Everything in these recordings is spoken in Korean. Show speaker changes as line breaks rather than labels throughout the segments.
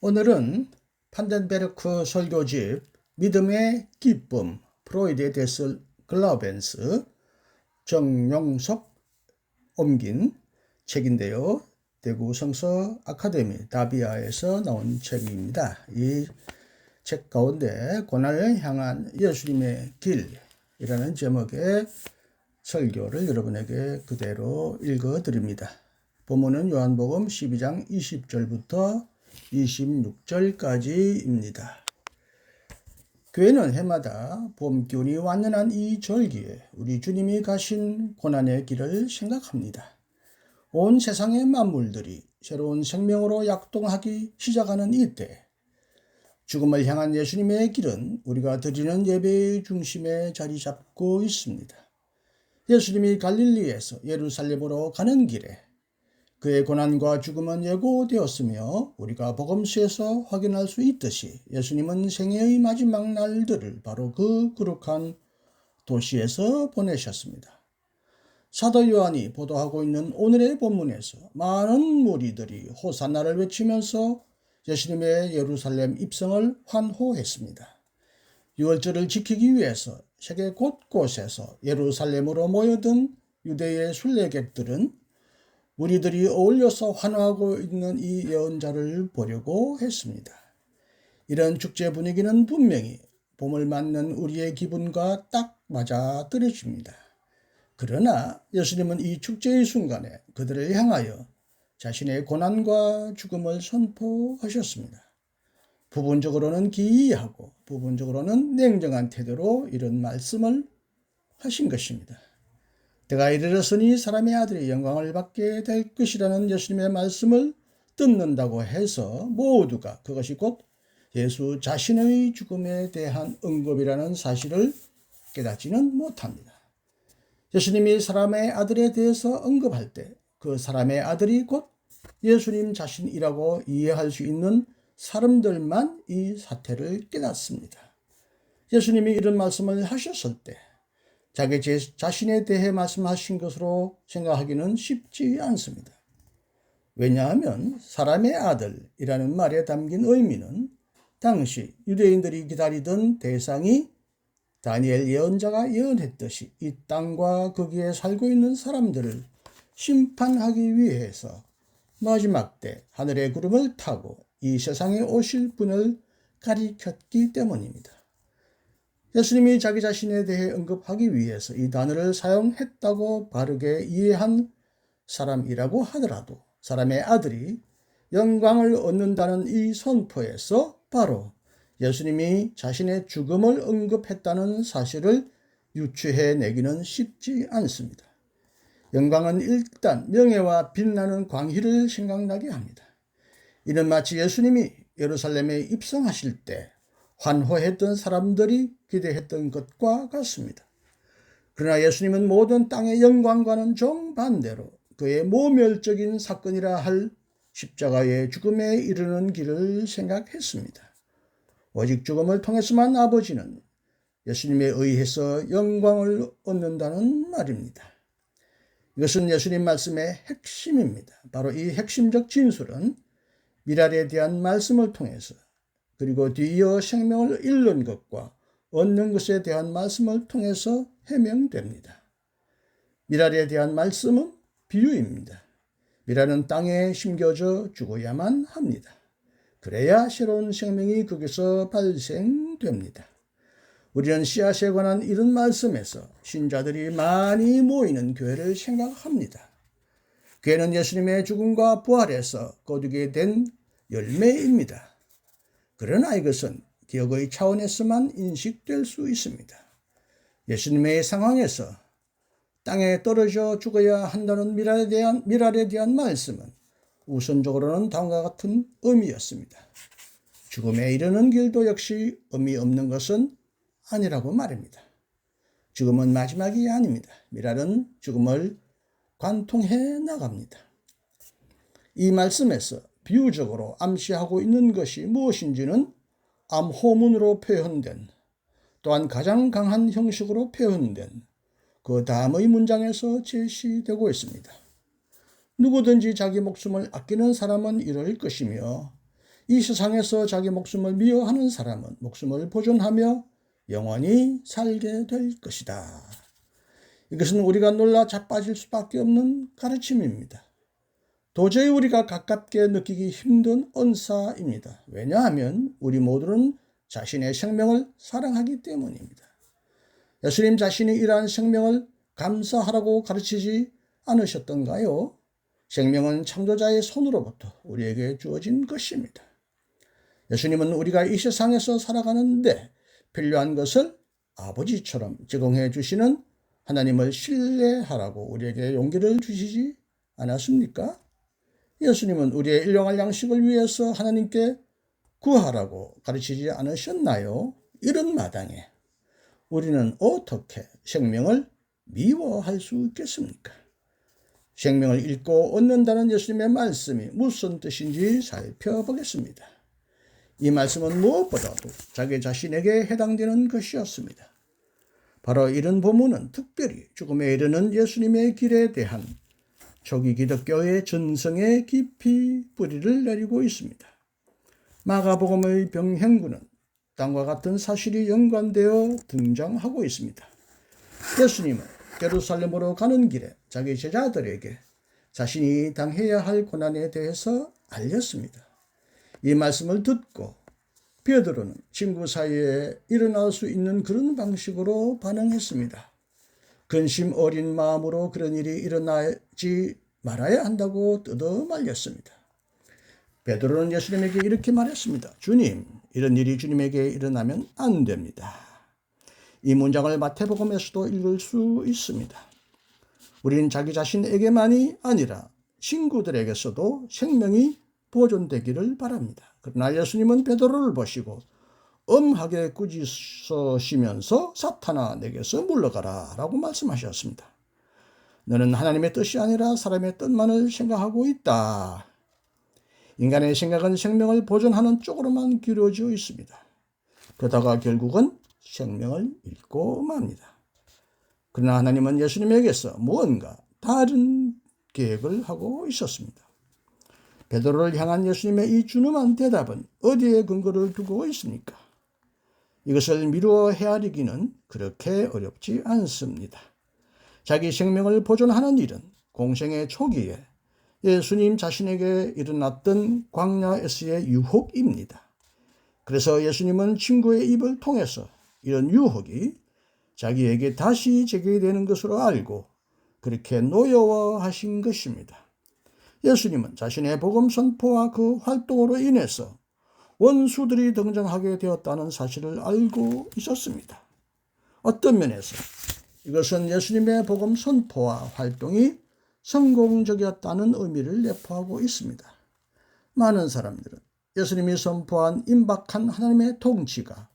오늘은 판덴베르크 설교집 믿음의 기쁨 프로이데 데스 글라벤스 정용석 옮긴 책인데요. 대구 성서 아카데미 다비아에서 나온 책입니다. 이 책 가운데 고난을 향한 예수님의 길이라는 제목의 설교를 여러분에게 그대로 읽어 드립니다. 본문은 요한복음 12장 20절부터 26절까지입니다. 교회는 해마다 봄 기운이 완연한 이 절기에 우리 주님이 가신 고난의 길을 생각합니다. 온 세상의 만물들이 새로운 생명으로 약동하기 시작하는 이때 죽음을 향한 예수님의 길은 우리가 드리는 예배의 중심에 자리 잡고 있습니다. 예수님이 갈릴리에서 예루살렘으로 가는 길에 그의 고난과 죽음은 예고되었으며 우리가 복음수에서 확인할 수 있듯이 예수님은 생애의 마지막 날들을 바로 그 거룩한 도시에서 보내셨습니다. 사도 요한이 보도하고 있는 오늘의 본문에서 많은 무리들이 호산나를 외치면서 예수님의 예루살렘 입성을 환호했습니다. 유월절을 지키기 위해서 세계 곳곳에서 예루살렘으로 모여든 유대의 순례객들은 우리들이 어울려서 환호하고 있는 이 예언자를 보려고 했습니다. 이런 축제 분위기는 분명히 봄을 맞는 우리의 기분과 딱 맞아 떨어집니다. 그러나 예수님은 이 축제의 순간에 그들을 향하여 자신의 고난과 죽음을 선포하셨습니다. 부분적으로는 기이하고 부분적으로는 냉정한 태도로 이런 말씀을 하신 것입니다. 때가 이르렀으니 사람의 아들이 영광을 받게 될 것이라는 예수님의 말씀을 듣는다고 해서 모두가 그것이 곧 예수 자신의 죽음에 대한 응급이라는 사실을 깨닫지는 못합니다. 예수님이 사람의 아들에 대해서 언급할 때 그 사람의 아들이 곧 예수님 자신이라고 이해할 수 있는 사람들만 이 사태를 깨닫습니다. 예수님이 이런 말씀을 하셨을 때 자기 자신에 대해 말씀하신 것으로 생각하기는 쉽지 않습니다. 왜냐하면 사람의 아들이라는 말에 담긴 의미는 당시 유대인들이 기다리던 대상이 다니엘 예언자가 예언했듯이 이 땅과 거기에 살고 있는 사람들을 심판하기 위해서 마지막 때 하늘의 구름을 타고 이 세상에 오실 분을 가리켰기 때문입니다. 예수님이 자기 자신에 대해 언급하기 위해서 이 단어를 사용했다고 바르게 이해한 사람이라고 하더라도 사람의 아들이 영광을 얻는다는 이 선포에서 바로 예수님이 자신의 죽음을 언급했다는 사실을 유추해 내기는 쉽지 않습니다. 영광은 일단 명예와 빛나는 광희를 생각나게 합니다. 이는 마치 예수님이 예루살렘에 입성하실 때 환호했던 사람들이 기대했던 것과 같습니다. 그러나 예수님은 모든 땅의 영광과는 정반대로 그의 모멸적인 사건이라 할 십자가의 죽음에 이르는 길을 생각했습니다. 오직 죽음을 통해서만 아버지는 예수님에 의해서 영광을 얻는다는 말입니다. 이것은 예수님 말씀의 핵심입니다. 바로 이 핵심적 진술은 미랄에 대한 말씀을 통해서 그리고 뒤이어 생명을 잃는 것과 얻는 것에 대한 말씀을 통해서 해명됩니다. 미랄에 대한 말씀은 비유입니다. 미랄은 땅에 심겨져 죽어야만 합니다. 그래야 새로운 생명이 거기서 발생됩니다. 우리는 씨앗에 관한 이런 말씀에서 신자들이 많이 모이는 교회를 생각합니다. 교회는 예수님의 죽음과 부활에서 거두게 된 열매입니다. 그러나 이것은 기억의 차원에서만 인식될 수 있습니다. 예수님의 상황에서 땅에 떨어져 죽어야 한다는 미랄에 대한, 미랄에 대한 말씀은 우선적으로는 다음과 같은 의미였습니다. 죽음에 이르는 길도 역시 의미 없는 것은 아니라고 말입니다. 죽음은 마지막이 아닙니다. 미랄은 죽음을 관통해 나갑니다. 이 말씀에서 비유적으로 암시하고 있는 것이 무엇인지는 암호문으로 표현된 또한 가장 강한 형식으로 표현된 그 다음의 문장에서 제시되고 있습니다. 누구든지 자기 목숨을 아끼는 사람은 이럴 것이며 이 세상에서 자기 목숨을 미워하는 사람은 목숨을 보존하며 영원히 살게 될 것이다. 이것은 우리가 놀라 자빠질 수밖에 없는 가르침입니다. 도저히 우리가 가깝게 느끼기 힘든 언사입니다. 왜냐하면 우리 모두는 자신의 생명을 사랑하기 때문입니다. 예수님 자신이 이러한 생명을 감사하라고 가르치지 않으셨던가요? 생명은 창조자의 손으로부터 우리에게 주어진 것입니다. 예수님은 우리가 이 세상에서 살아가는데 필요한 것을 아버지처럼 제공해 주시는 하나님을 신뢰하라고 우리에게 용기를 주시지 않았습니까? 예수님은 우리의 일용할 양식을 위해서 하나님께 구하라고 가르치지 않으셨나요? 이런 마당에 우리는 어떻게 생명을 미워할 수 있겠습니까? 생명을 잃고 얻는다는 예수님의 말씀이 무슨 뜻인지 살펴보겠습니다. 이 말씀은 무엇보다도 자기 자신에게 해당되는 것이었습니다. 바로 이런 본문은 특별히 죽음에 이르는 예수님의 길에 대한 초기 기독교의 전성에 깊이 뿌리를 내리고 있습니다. 마가복음의 병행군은 땅과 같은 사실이 연관되어 등장하고 있습니다. 예수님은 예루살렘으로 가는 길에 자기 제자들에게 자신이 당해야 할 고난에 대해서 알렸습니다. 이 말씀을 듣고 베드로는 친구 사이에 일어날 수 있는 그런 방식으로 반응했습니다. 근심 어린 마음으로 그런 일이 일어나지 말아야 한다고 뜯어 말렸습니다. 베드로는 예수님에게 이렇게 말했습니다. 주님, 이런 일이 주님에게 일어나면 안 됩니다. 이 문장을 마태복음에서도 읽을 수 있습니다. 우리는 자기 자신에게만이 아니라 친구들에게서도 생명이 보존되기를 바랍니다. 그러나 예수님은 베드로를 보시고 엄하게 꾸짖으시면서 사탄아 내게서 물러가라 라고 말씀하셨습니다. 너는 하나님의 뜻이 아니라 사람의 뜻만을 생각하고 있다. 인간의 생각은 생명을 보존하는 쪽으로만 기울어져 있습니다. 그러다가 결국은 생명을 잃고 맙니다. 그러나 하나님은 예수님에게서 무언가 다른 계획을 하고 있었습니다. 베드로를 향한 예수님의 이 준엄한 대답은 어디에 근거를 두고 있습니까? 이것을 미루어 헤아리기는 그렇게 어렵지 않습니다. 자기 생명을 보존하는 일은 공생의 초기에 예수님 자신에게 일어났던 광야에서의 유혹입니다. 그래서 예수님은 친구의 입을 통해서 이런 유혹이 자기에게 다시 제기되는 것으로 알고 그렇게 노여워하신 것입니다. 예수님은 자신의 복음 선포와 그 활동으로 인해서 원수들이 등장하게 되었다는 사실을 알고 있었습니다. 어떤 면에서 이것은 예수님의 복음 선포와 활동이 성공적이었다는 의미를 내포하고 있습니다. 많은 사람들은 예수님이 선포한 임박한 하나님의 통치가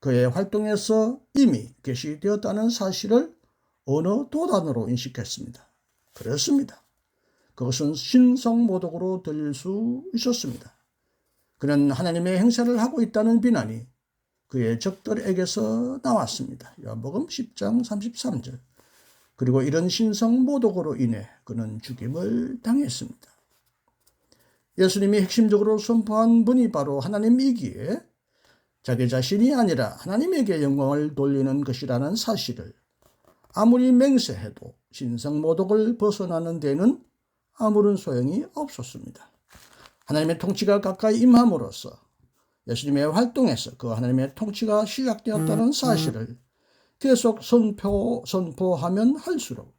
그의 활동에서 이미 계시되었다는 사실을 어느 도단으로 인식했습니다. 그렇습니다. 그것은 신성모독으로 들릴 수 있었습니다. 그는 하나님의 행사를 하고 있다는 비난이 그의 적들에게서 나왔습니다. 요한복음 10장 33절. 그리고 이런 신성 모독으로 인해 그는 죽임을 당했습니다. 예수님이 핵심적으로 선포한 분이 바로 하나님이기에 자기 자신이 아니라 하나님에게 영광을 돌리는 것이라는 사실을 아무리 맹세해도 신성 모독을 벗어나는 데는 아무런 소용이 없었습니다. 하나님의 통치가 가까이 임함으로써 예수님의 활동에서 그 하나님의 통치가 시작되었다는 음, 음. 사실을 계속 선포, 선포하면 할수록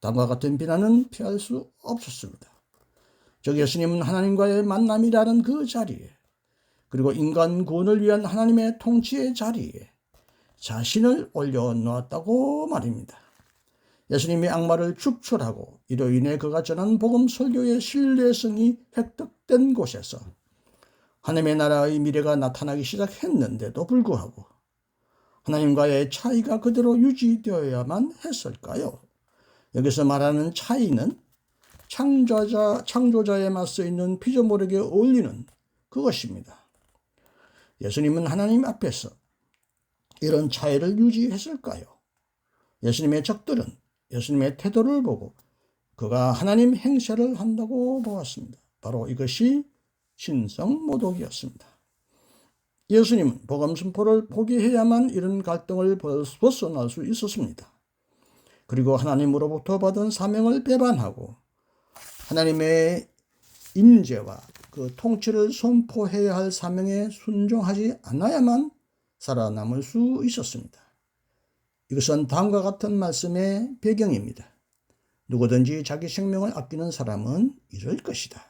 다음과 같은 비난은 피할 수 없었습니다. 즉 예수님은 하나님과의 만남이라는 그 자리에 그리고 인간 구원을 위한 하나님의 통치의 자리에 자신을 올려놓았다고 말입니다. 예수님이 악마를 축출하고 이로 인해 그가 전한 복음 설교의 신뢰성이 획득된 곳에서 하나님의 나라의 미래가 나타나기 시작했는데도 불구하고 하나님과의 차이가 그대로 유지되어야만 했을까요? 여기서 말하는 차이는 창조자, 창조자에 맞서 있는 피조물에게 어울리는 그것입니다. 예수님은 하나님 앞에서 이런 차이를 유지했을까요? 예수님의 적들은 예수님의 태도를 보고 그가 하나님 행세를 한다고 보았습니다. 바로 이것이 신성 모독이었습니다. 예수님은 복음 선포를 포기해야만 이런 갈등을 벗어날 수 있었습니다. 그리고 하나님으로부터 받은 사명을 배반하고 하나님의 임재와 그 통치를 선포해야 할 사명에 순종하지 않아야만 살아남을 수 있었습니다. 이것은 다음과 같은 말씀의 배경입니다. 누구든지 자기 생명을 아끼는 사람은 이럴 것이다.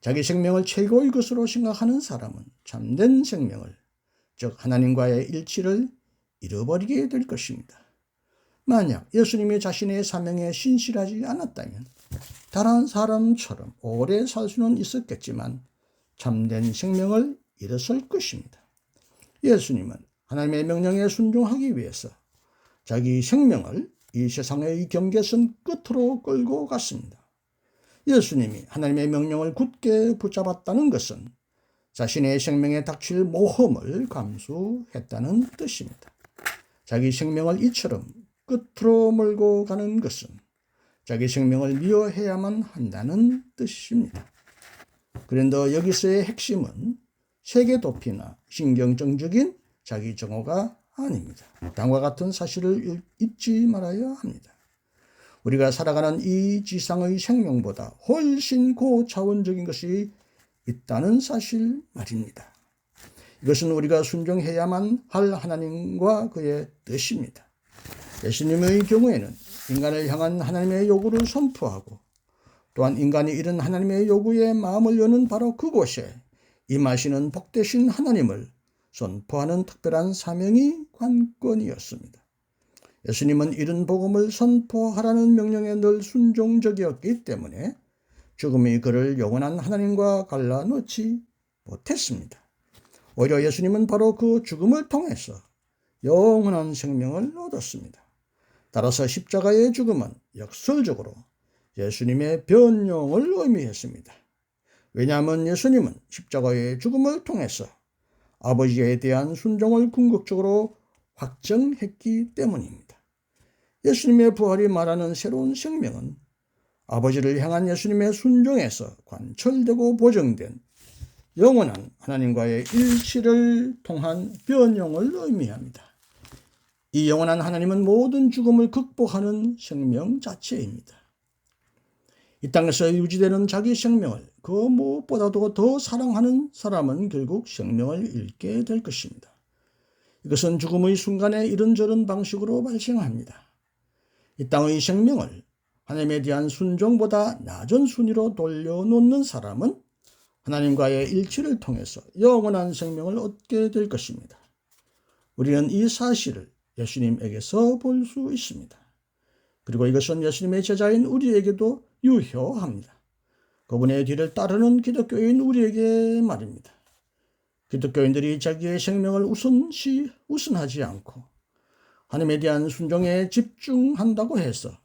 자기 생명을 최고의 것으로 생각하는 사람은 참된 생명을, 즉 하나님과의 일치를 잃어버리게 될 것입니다. 만약 예수님이 자신의 사명에 신실하지 않았다면 다른 사람처럼 오래 살 수는 있었겠지만 참된 생명을 잃었을 것입니다. 예수님은 하나님의 명령에 순종하기 위해서 자기 생명을 이 세상의 경계선 끝으로 끌고 갔습니다. 예수님이 하나님의 명령을 굳게 붙잡았다는 것은 자신의 생명에 닥칠 모험을 감수했다는 뜻입니다. 자기 생명을 이처럼 끝으로 몰고 가는 것은 자기 생명을 미워해야만 한다는 뜻입니다. 그런데 여기서의 핵심은 세계 도피나 신경정적인 자기 정오가 아닙니다. 다음과 같은 사실을 잊지 말아야 합니다. 우리가 살아가는 이 지상의 생명보다 훨씬 고차원적인 것이 있다는 사실 말입니다. 이것은 우리가 순종해야만 할 하나님과 그의 뜻입니다. 예수님의 경우에는 인간을 향한 하나님의 요구를 선포하고 또한 인간이 이런 하나님의 요구에 마음을 여는 바로 그곳에 임하시는 복되신 하나님을 선포하는 특별한 사명이 관건이었습니다. 예수님은 이런 복음을 선포하라는 명령에 늘 순종적이었기 때문에 죽음이 그를 영원한 하나님과 갈라놓지 못했습니다. 오히려 예수님은 바로 그 죽음을 통해서 영원한 생명을 얻었습니다. 따라서 십자가의 죽음은 역설적으로 예수님의 변용을 의미했습니다. 왜냐하면 예수님은 십자가의 죽음을 통해서 아버지에 대한 순종을 궁극적으로 확정했기 때문입니다. 예수님의 부활이 말하는 새로운 생명은 아버지를 향한 예수님의 순종에서 관철되고 보정된 영원한 하나님과의 일치를 통한 변형을 의미합니다. 이 영원한 하나님은 모든 죽음을 극복하는 생명 자체입니다. 이 땅에서 유지되는 자기 생명을 그 무엇보다도 더 사랑하는 사람은 결국 생명을 잃게 될 것입니다. 이것은 죽음의 순간에 이런저런 방식으로 발생합니다. 이 땅의 생명을 하나님에 대한 순종보다 낮은 순위로 돌려놓는 사람은 하나님과의 일치를 통해서 영원한 생명을 얻게 될 것입니다. 우리는 이 사실을 예수님에게서 볼 수 있습니다. 그리고 이것은 예수님의 제자인 우리에게도 유효합니다. 그분의 뒤를 따르는 기독교인 우리에게 말입니다. 기독교인들이 자기의 생명을 우선시 우선하지 않고 하나님에 대한 순종에 집중한다고 해서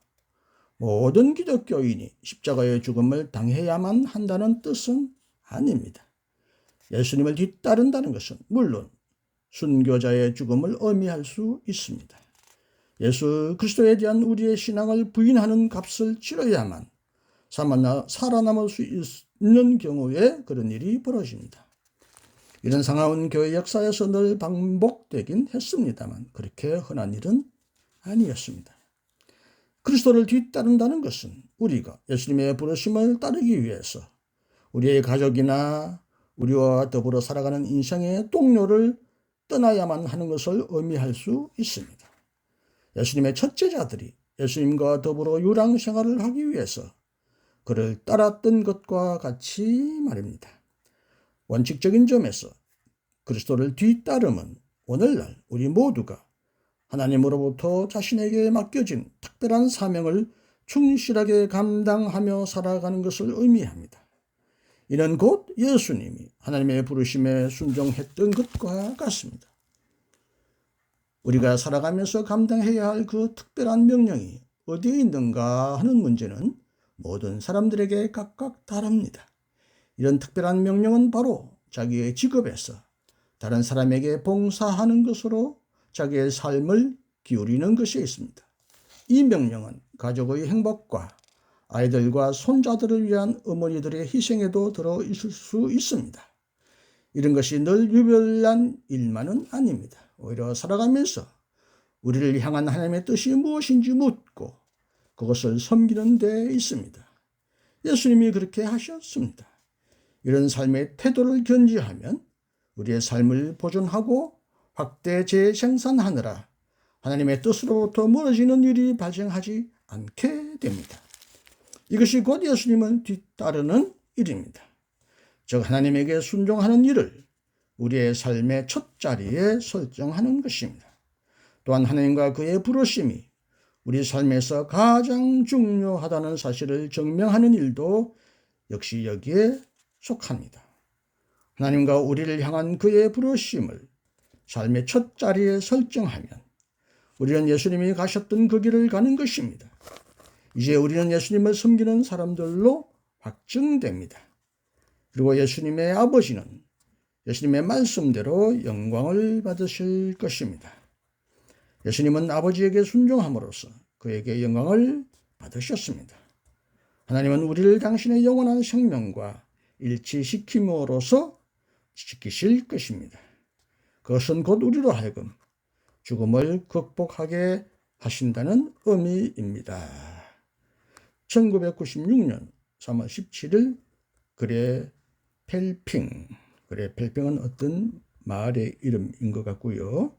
모든 기독교인이 십자가의 죽음을 당해야만 한다는 뜻은 아닙니다. 예수님을 뒤따른다는 것은 물론 순교자의 죽음을 의미할 수 있습니다. 예수 그리스도에 대한 우리의 신앙을 부인하는 값을 치러야만 살아남을 수 있는 경우에 그런 일이 벌어집니다. 이런 상황은 교회 역사에서 늘 반복되긴 했습니다만 그렇게 흔한 일은 아니었습니다. 그리스도를 뒤따른다는 것은 우리가 예수님의 부르심을 따르기 위해서 우리의 가족이나 우리와 더불어 살아가는 인생의 동료를 떠나야만 하는 것을 의미할 수 있습니다. 예수님의 첫째 자들이 예수님과 더불어 유랑 생활을 하기 위해서 그를 따랐던 것과 같이 말입니다. 원칙적인 점에서 그리스도를 뒤따름은 오늘날 우리 모두가 하나님으로부터 자신에게 맡겨진 특별한 사명을 충실하게 감당하며 살아가는 것을 의미합니다. 이는 곧 예수님이 하나님의 부르심에 순종했던 것과 같습니다. 우리가 살아가면서 감당해야 할 그 특별한 명령이 어디에 있는가 하는 문제는 모든 사람들에게 각각 다릅니다. 이런 특별한 명령은 바로 자기의 직업에서 다른 사람에게 봉사하는 것으로 자기의 삶을 기울이는 것이 있습니다. 이 명령은 가족의 행복과 아이들과 손자들을 위한 어머니들의 희생에도 들어 있을 수 있습니다. 이런 것이 늘 유별난 일만은 아닙니다. 오히려 살아가면서 우리를 향한 하나님의 뜻이 무엇인지 묻고 그것을 섬기는 데 있습니다. 예수님이 그렇게 하셨습니다. 이런 삶의 태도를 견지하면 우리의 삶을 보존하고 확대 재생산하느라 하나님의 뜻으로부터 멀어지는 일이 발생하지 않게 됩니다. 이것이 곧 예수님을 뒤따르는 일입니다. 즉 하나님에게 순종하는 일을 우리의 삶의 첫 자리에 설정하는 것입니다. 또한 하나님과 그의 부르심이 우리 삶에서 가장 중요하다는 사실을 증명하는 일도 역시 여기에 속합니다. 하나님과 우리를 향한 그의 부르심을 삶의 첫 자리에 설정하면 우리는 예수님이 가셨던 그 길을 가는 것입니다. 이제 우리는 예수님을 섬기는 사람들로 확증됩니다. 그리고 예수님의 아버지는 예수님의 말씀대로 영광을 받으실 것입니다. 예수님은 아버지에게 순종함으로써 그에게 영광을 받으셨습니다. 하나님은 우리를 당신의 영원한 생명과 일치시킴으로써 지키실 것입니다. 그것은 곧 우리로 하여금 죽음을 극복하게 하신다는 의미입니다. 1996년 3월 17일 그래 펠핑 그래 펠핑은 어떤 마을의 이름인 것 같고요.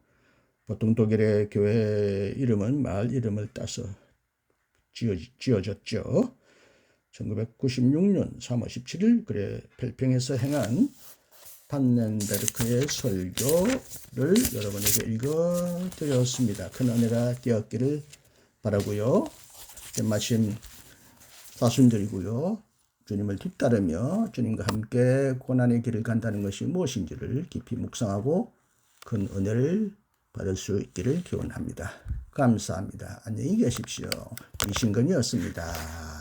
보통 독일의 교회 이름은 마을 이름을 따서 지어, 지어졌죠. 1996년 3월 17일 그래 펠핑에서 행한 판넨베르크의 설교를 여러분에게 읽어드렸습니다. 큰 은혜가 되었기를 바라고요. 마침 말씀드리고요. 주님을 뒤따르며 주님과 함께 고난의 길을 간다는 것이 무엇인지를 깊이 묵상하고 큰 은혜를 받을 수 있기를 기원합니다. 감사합니다. 안녕히 계십시오. 이신근이었습니다.